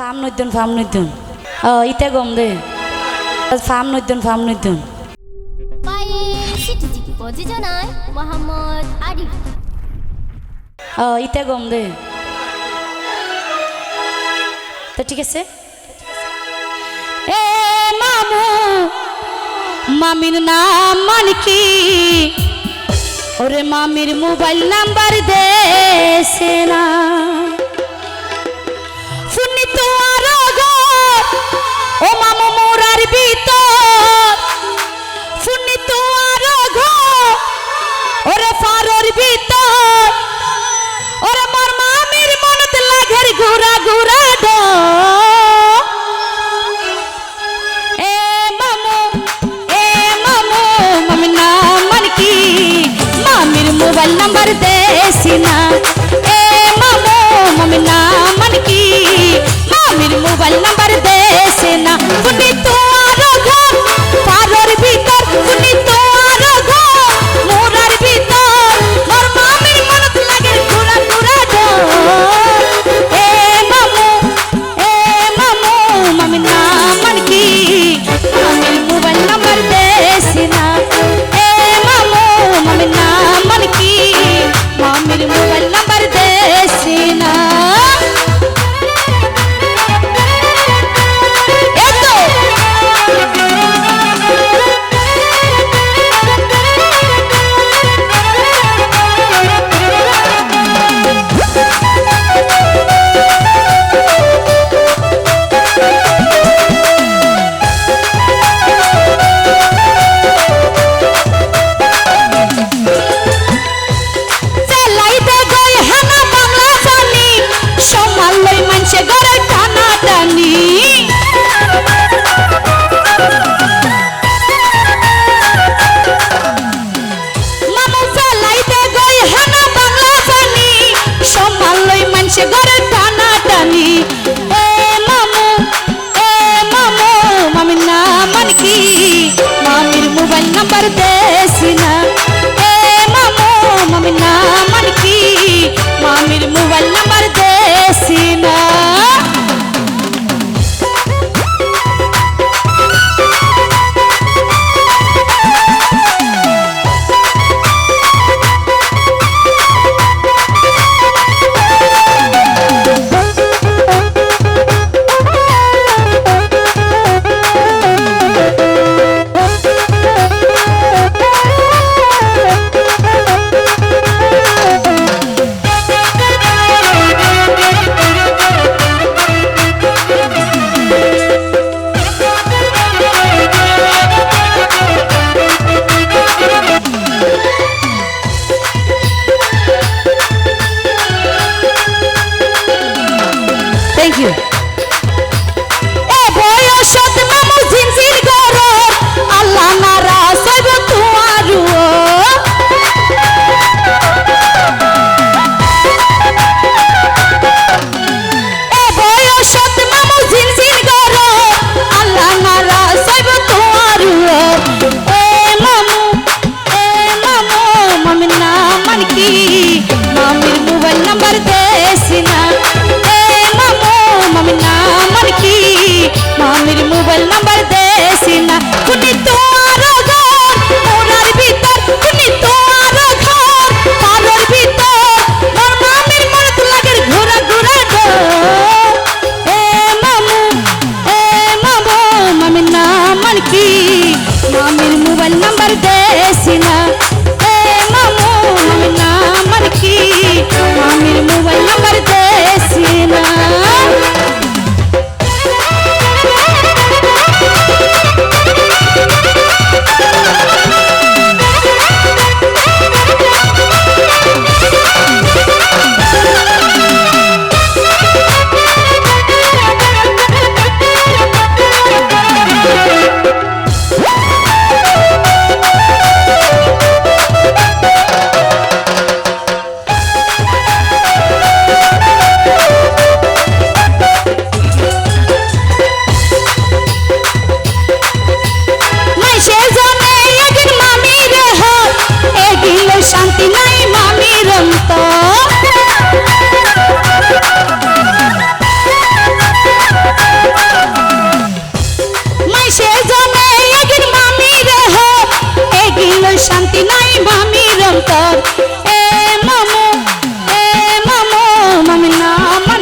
Farm নইতুন farm নইতুন ও, ইতে গম দে। Farm নইতুন farm নইতুন জানাই মোহাম্মদ আদি ও, ইতে গম দে। তো ঠিক আছে? এ, মামু, মামির নাম মানকি। ওরে মামির মোবাইল নাম্বার দেছে না। Oh, mama. নাম্বার জমে এগির মামি রে হো এগিল শান্তি নাই মামি রন্তর এ মামু এ মামু মামি না আমার